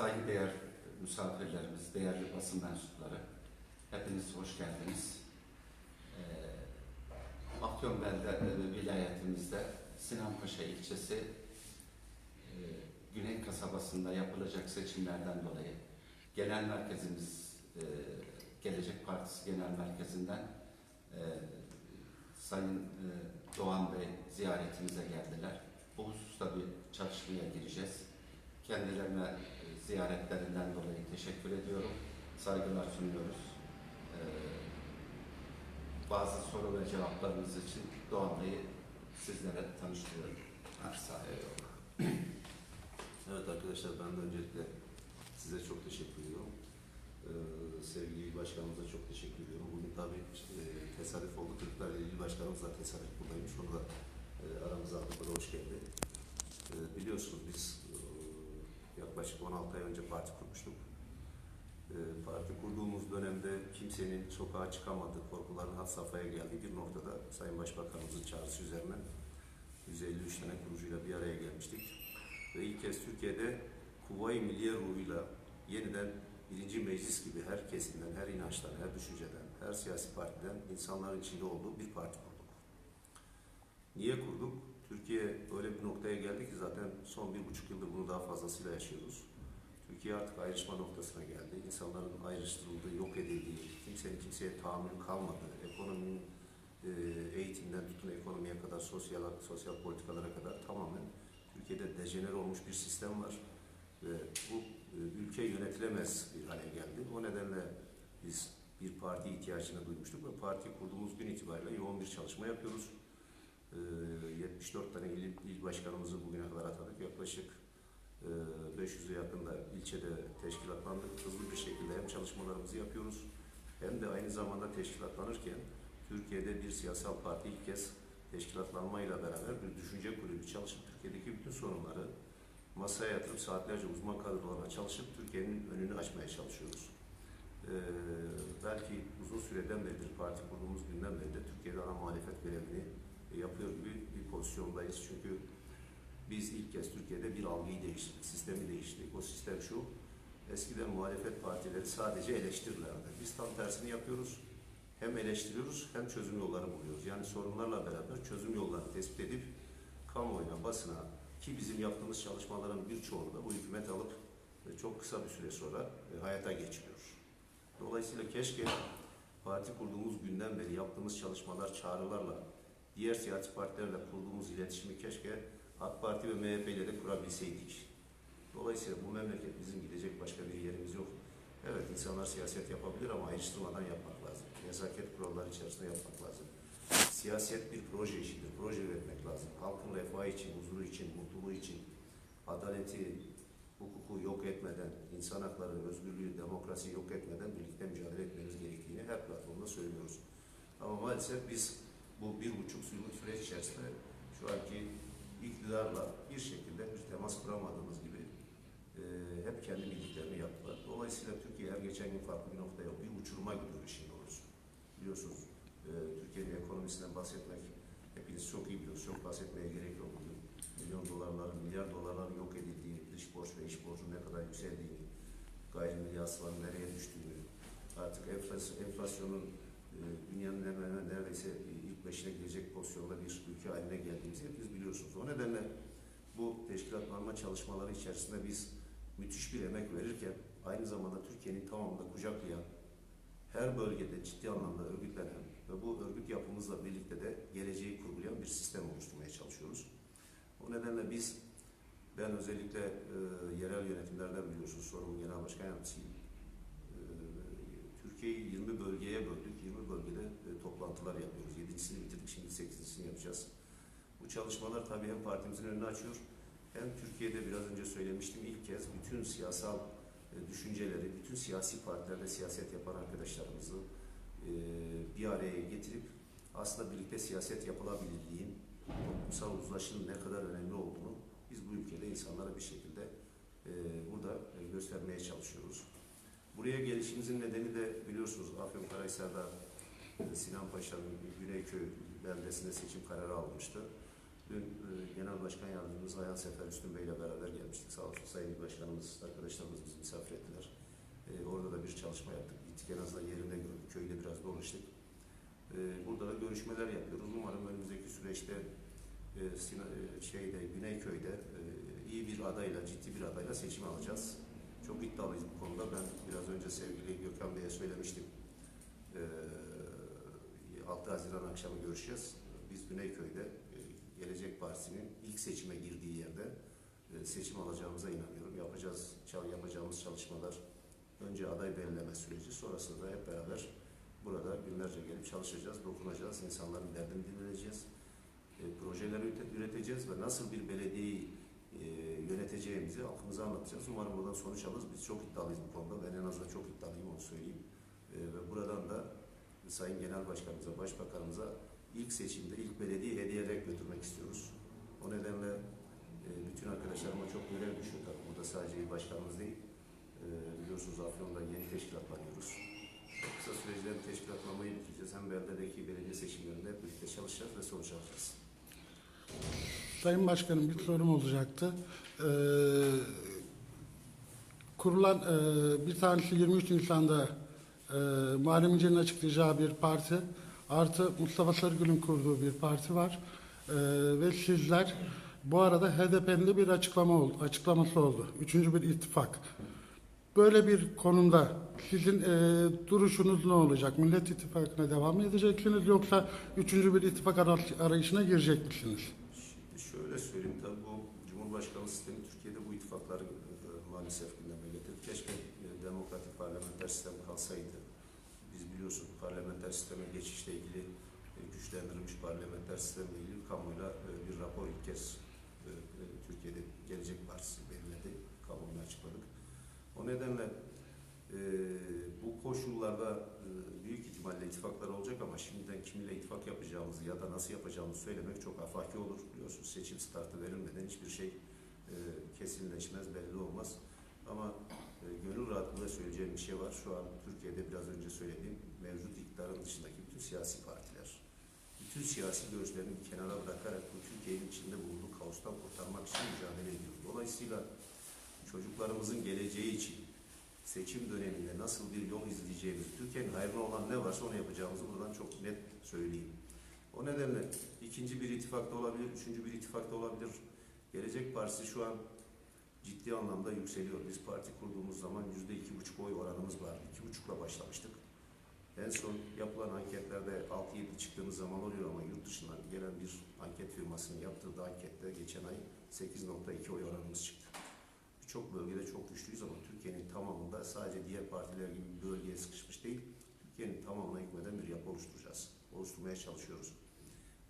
Saygıdeğer misafirlerimiz, değerli basın mensupları, hepiniz hoş geldiniz. Ee, Afyonbelde e, vilayetimizde Sinanpaşa ilçesi e, Güney kasabasında yapılacak seçimlerden dolayı genel merkezimiz e, Gelecek Partisi Genel Merkezi'nden e, Sayın e, Doğan Bey ziyaretimize geldiler. Bu hususta bir çalışmaya gireceğiz. Kendilerine e, ziyaretlerinden dolayı teşekkür ediyorum. Saygılar sunuyoruz. Ee, bazı soru ve cevaplarınız için Doğan Bey'i sizlere tanıştırıyorum. Arsa. Evet arkadaşlar ben de öncelikle size çok teşekkür ediyorum. Ee, sevgili il başkanımıza çok teşekkür ediyorum. Bugün tabii e, tesadüf oldu. Kırklareli il başkanımız da tesadüf buradaymış. Onu da e, aramıza aldık. Hoş geldi. E, biliyorsunuz biz yaklaşık 16 ay önce parti kurmuştuk. E, parti kurduğumuz dönemde kimsenin sokağa çıkamadığı, korkuların had safhaya geldiği bir noktada Sayın Başbakanımızın çağrısı üzerine 153 tane kurucuyla bir araya gelmiştik. Ve ilk kez Türkiye'de Kuvayi Milliye ruhuyla yeniden birinci meclis gibi her kesimden, her inançtan, her düşünceden, her siyasi partiden insanların içinde olduğu bir parti kurduk. Niye kurduk? Türkiye bir noktaya geldi ki zaten son bir buçuk yıldır bunu daha fazlasıyla yaşıyoruz. Türkiye artık ayrışma noktasına geldi. İnsanların ayrıştırıldığı, yok edildiği, kimsenin kimseye tahammülü kalmadığı, ekonominin e, eğitimden tutun ekonomiye kadar, sosyal sosyal politikalara kadar tamamen Türkiye'de dejener olmuş bir sistem var ve bu e, ülke yönetilemez bir hale geldi. O nedenle biz bir parti ihtiyacını duymuştuk ve parti kurduğumuz gün itibariyle yoğun bir çalışma yapıyoruz. E, 74 tane il, il başkanımızı bugüne kadar atadık. Yaklaşık e, 500'e yakında ilçede teşkilatlandık. Hızlı bir şekilde hem çalışmalarımızı yapıyoruz hem de aynı zamanda teşkilatlanırken Türkiye'de bir siyasal parti ilk kez teşkilatlanmayla beraber bir düşünce kulübü çalışıp Türkiye'deki bütün sorunları masaya yatırıp saatlerce uzman kadrolarla çalışıp Türkiye'nin önünü açmaya çalışıyoruz. Ee, belki uzun süreden beridir parti kurduğumuz günden beri de Türkiye'de ana muhalefet görevini yapıyor gibi bir pozisyondayız. Çünkü biz ilk kez Türkiye'de bir algıyı değiştirdik, sistemi değiştirdik. O sistem şu, eskiden muhalefet partileri sadece eleştirirlerdi. Biz tam tersini yapıyoruz hem eleştiriyoruz hem çözüm yolları buluyoruz. Yani sorunlarla beraber çözüm yollarını tespit edip kamuoyuna, basına ki bizim yaptığımız çalışmaların birçoğunu da bu hükümet alıp e, çok kısa bir süre sonra e, hayata geçiriyor. Dolayısıyla keşke parti kurduğumuz günden beri yaptığımız çalışmalar, çağrılarla diğer siyasi partilerle kurduğumuz iletişimi keşke AK Parti ve MHP ile de kurabilseydik. Dolayısıyla bu memleket bizim gidecek başka bir yerimiz yok. Evet insanlar siyaset yapabilir ama ayrıştırmadan yapmak lazım. Nezaket kuralları içerisinde yapmak lazım. Siyaset bir proje işidir. Proje üretmek lazım. Halkın refahı için, huzuru için, mutluluğu için, adaleti, hukuku yok etmeden, insan hakları, özgürlüğü, demokrasiyi yok etmeden birlikte mücadele etmemiz gerektiğini her platformda söylüyoruz. Ama maalesef biz bu bir buçuk yıllık süreç içerisinde şu anki iktidarla bir şekilde bir temas kuramadığımız gibi e, hep kendi bildiklerini yaptılar. Dolayısıyla Türkiye her geçen gün farklı bir noktaya, bir uçuruma gidiyor işin doğrusu. Biliyorsunuz e, Türkiye'nin ekonomisinden bahsetmek hepiniz çok iyi biliyorsunuz. Çok bahsetmeye gerek yok. Milyon dolarların, milyar dolarların yok edildiğini, dış borç ve iç borcun ne kadar yükseldiğini, gayrimilli hasılanın nereye düştüğünü, artık enflasyon, enflasyonun e, dünyanın hemen neredeyse ilk beşine girecek pozisyonda bir ülke haline geldiğimizi hepiniz biliyorsunuz. O nedenle bu teşkilatlanma çalışmaları içerisinde biz müthiş bir emek verirken aynı zamanda Türkiye'nin tamamında kucaklayan, her bölgede ciddi anlamda örgütlenen ve bu örgüt yapımızla birlikte de geleceği kurgulayan bir sistem oluşturmaya çalışıyoruz. O nedenle biz, ben özellikle e, yerel yönetimlerden biliyorsunuz, sorumlu genel başkan yardımcısıyım. E, Türkiye'yi 20 bölgeye böldük, 7'sini bitirdik, şimdi 8'sini yapacağız. Bu çalışmalar tabii hem partimizin önünü açıyor, hem Türkiye'de biraz önce söylemiştim ilk kez bütün siyasal e, düşünceleri, bütün siyasi partilerde siyaset yapan arkadaşlarımızı e, bir araya getirip aslında birlikte siyaset yapılabilirliğin, toplumsal uzlaşının ne kadar önemli olduğunu biz bu ülkede insanlara bir şekilde e, burada göstermeye çalışıyoruz. Buraya gelişimizin nedeni de biliyorsunuz Afyonkarahisar'da Sinan Paşa'nın Güneyköy beldesinde seçim kararı almıştı. Dün e, Genel Başkan Yardımcımız Ayhan Sefer Üstün Bey ile beraber gelmiştik. Sağ olsun Sayın Başkanımız, arkadaşlarımız bizi misafir ettiler. E, orada da bir çalışma yaptık. Gittik en azından yerinde gördük. Köyde biraz dolaştık. E, burada da görüşmeler yapıyoruz. Umarım önümüzdeki süreçte e, Sina- e, şeyde Güneyköy'de e, iyi bir adayla, ciddi bir adayla seçim alacağız. Çok iddialıyız bu konuda. Ben biraz önce sevgili Gökhan Bey'e söylemiştim. E, 6 Haziran akşamı görüşeceğiz. Biz Güneyköy'de e, Gelecek Partisi'nin ilk seçime girdiği yerde e, seçim alacağımıza inanıyorum. Yapacağız, yapacağımız çalışmalar önce aday belirleme süreci, sonrasında hep beraber burada günlerce gelip çalışacağız, dokunacağız, insanların derdini dinleyeceğiz, e, projeler üret- üreteceğiz ve nasıl bir belediyeyi yöneteceğimizi halkımıza anlatacağız. Umarım buradan sonuç alırız. Biz çok iddialıyız bu konuda. Ben en azından çok iddialıyım onu söyleyeyim. E, ve buradan da Sayın Genel Başkanımıza, Başbakanımıza ilk seçimde ilk belediye hediye ederek götürmek istiyoruz. O nedenle e, bütün arkadaşlarıma çok görev düşüyor tabii. Burada sadece il başkanımız değil. E, biliyorsunuz Afyon'da yeni teşkilatlanıyoruz. Kısa süreçte teşkilatlanmayı bitireceğiz. Hem beldedeki belediye seçimlerinde birlikte çalışacağız ve sonuç alacağız. Sayın Başkanım bir sorum olacaktı. Ee, kurulan e, bir tanesi 23 Nisan'da e, Muharrem İnce'nin açıklayacağı bir parti artı Mustafa Sarıgül'ün kurduğu bir parti var. Ee, ve sizler bu arada HDP'nin de bir açıklama oldu, açıklaması oldu. Üçüncü bir ittifak. Böyle bir konumda sizin e, duruşunuz ne olacak? Millet İttifakı'na devam mı edeceksiniz yoksa üçüncü bir ittifak ara- arayışına girecek misiniz? Şimdi şöyle söyleyeyim tabii bu Cumhurbaşkanlığı sistemi Türkiye'de bu ittifakları e, maalesef gündeme getirdi. Keşke e, demokratik parlamenter sistem kalsaydı. Biz biliyorsun parlamenter sisteme geçişle ilgili e, güçlendirilmiş parlamenter sistemle ilgili kamuoyuna e, bir rapor ilk kez e, Türkiye'de Gelecek Partisi belirledi. Kamuoyuna açıkladık. O nedenle bu koşullarda büyük ihtimalle ittifaklar olacak ama şimdiden kiminle ittifak yapacağımızı ya da nasıl yapacağımızı söylemek çok afaki olur. Biliyorsunuz seçim startı verilmeden hiçbir şey kesinleşmez, belli olmaz. Ama e, gönül rahatlığıyla söyleyeceğim bir şey var. Şu an Türkiye'de biraz önce söylediğim mevcut iktidarın dışındaki bütün siyasi partiler, bütün siyasi görüşlerini kenara bırakarak bu Türkiye'nin içinde bulunduğu kaostan kurtarmak için mücadele ediyor. Dolayısıyla çocuklarımızın geleceği için seçim döneminde nasıl bir yol izleyeceğimiz, Türkiye'nin hayrına olan ne varsa onu yapacağımızı buradan çok net söyleyeyim. O nedenle ikinci bir ittifakta olabilir, üçüncü bir ittifakta olabilir. Gelecek Partisi şu an ciddi anlamda yükseliyor. Biz parti kurduğumuz zaman yüzde iki buçuk oy oranımız vardı. İki buçukla başlamıştık. En son yapılan anketlerde 6-7 çıktığımız zaman oluyor ama yurt dışından gelen bir anket firmasının yaptığı da ankette geçen ay 8.2 oy oranımız çıktı. Birçok bölgede çok güçlüyüz ama Türkiye'nin tamamında sadece diğer partiler gibi bir bölgeye sıkışmış değil, Türkiye'nin tamamına hükmeden bir yapı oluşturacağız. Oluşturmaya çalışıyoruz.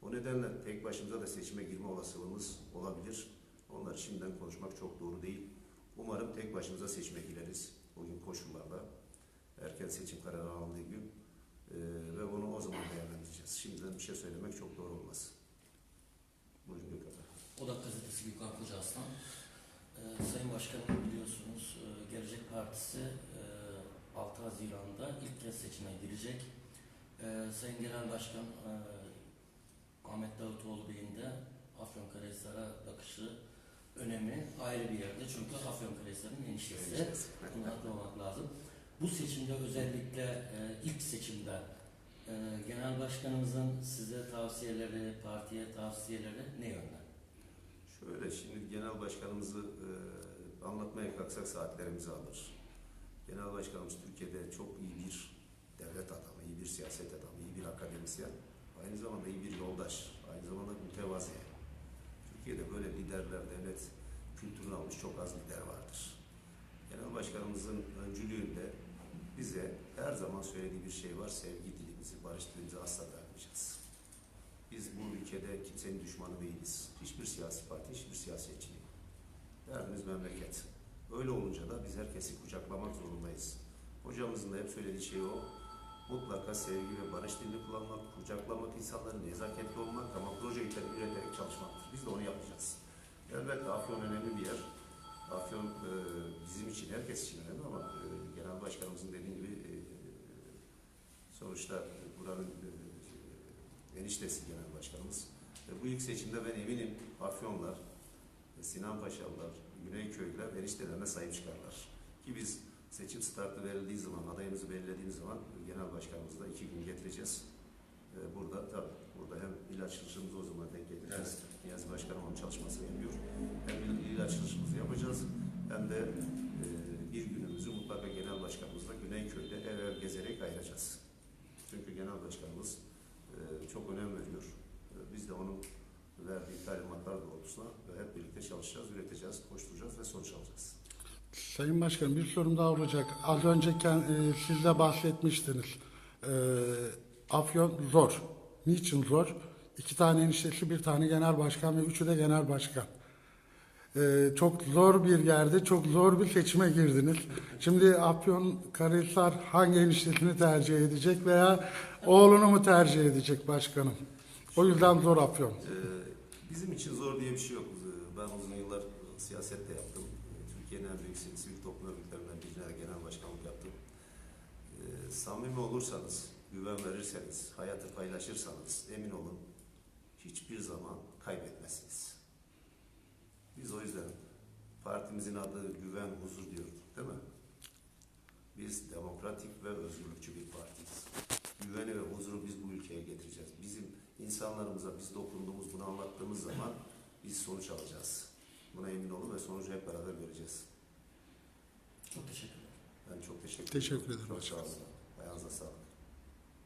O nedenle tek başımıza da seçime girme olasılığımız olabilir. Onlar şimdiden konuşmak çok doğru değil. Umarım tek başımıza seçime gireriz bugün koşullarda. Erken seçim kararı alındığı gün. Ee, ve bunu o zaman değerlendireceğiz. Şimdiden bir şey söylemek çok doğru olmaz. Buyurun Gökhan. Bey. Odak Gazetesi Gökhan Koca Aslan. Ee, Sayın Başkanım biliyorsunuz e, Gelecek Partisi e, 6 Haziran'da ilk kez seçime girecek. E, Sayın Genel Başkan e, Ahmet Davutoğlu Bey'in de Afyonkarahisar'a bakışı önemi ayrı bir yerde. Çünkü Afyonkarahisar'ın eniştesi. Bunu hatırlamak lazım. Bu seçimde özellikle e, ilk seçimde e, Genel Başkanımızın size tavsiyeleri, partiye tavsiyeleri ne yönde? Şöyle şimdi genel başkanımızı e, anlatmaya kalksak saatlerimizi alır. Genel başkanımız Türkiye'de çok iyi bir devlet adamı, iyi bir siyaset adamı, iyi bir akademisyen. Aynı zamanda iyi bir yoldaş, aynı zamanda mütevazi. Türkiye'de böyle liderler, devlet kültürünü almış çok az lider vardır. Genel başkanımızın öncülüğünde bize her zaman söylediği bir şey var. Sevgi dilimizi, barış dilimizi asla bırakmayacağız. Biz bu ülkede kimsenin düşmanı değiliz. Hiçbir siyasi parti, hiçbir siyasetçi değil. Derdimiz memleket. Öyle olunca da biz herkesi kucaklamak zorundayız. Hocamızın da hep söylediği şey o. Mutlaka sevgi ve barış dilini kullanmak, kucaklamak, insanların nezaketli olmak ama proje üreterek çalışmaktır. Biz de onu yapacağız. Elbette Afyon önemli bir yer. Afyon e, bizim için, herkes için önemli ama e, Genel Başkanımızın dediği gibi e, sonuçta buranın e, eniştesi Genel Başkanımız. E, bu ilk seçimde ben eminim Afyonlar, Sinan Paşalılar, Güneyköylüler eniştelerine sahip çıkarlar. Ki biz seçim startı verildiği zaman, adayımızı belirlediğimiz zaman genel başkanımızla iki gün getireceğiz. E, burada tabii, burada hem il açılışımızı o zaman denk getireceğiz. Niyazi Başkanım onun çalışmasını yapıyor. Hem il, il açılışımızı yapacağız hem de e, bir günümüzü mutlaka genel başkanımızla Güneyköy'de ev ev gezerek ayıracağız. Çünkü genel başkanımız e, çok önem veriyor. E, biz de onun verdiği talimatlar doğrultusunda hep birlikte çalışacağız, üreteceğiz, koşturacağız ve sonuç alacağız. Sayın Başkanım bir sorum daha olacak. Az önce kend- e, siz de bahsetmiştiniz. E, Afyon zor. Niçin zor? İki tane eniştesi, bir tane genel başkan ve üçü de genel başkan. E, çok zor bir yerde, çok zor bir seçime girdiniz. Şimdi Afyon Karahisar hangi eniştesini tercih edecek veya oğlunu mu tercih edecek başkanım? O yüzden zor Afyon. Ee, bizim için zor diye bir şey yok. Ben uzun yıllar siyaset de yaptım. Ee, Türkiye'nin en büyük sivil toplum örgütlerinden birine genel başkanlık yaptım. Ee, samimi olursanız, güven verirseniz, hayatı paylaşırsanız emin olun hiçbir zaman kaybetmezsiniz. Biz o yüzden partimizin adı güven, huzur diyorduk değil mi? Biz demokratik ve özgürlükçü bir partiyiz. Güveni ve huzuru biz bu ülkeye getireceğiz. Bizim insanlarımıza biz dokunduğumuz, bunu anlattığımız zaman biz sonuç alacağız. Buna emin olun ve sonucu hep beraber göreceğiz. Çok teşekkürler. Ben çok teşekkür, Teşekkür ederim Çok sağ olun. Ayağınıza sağlık.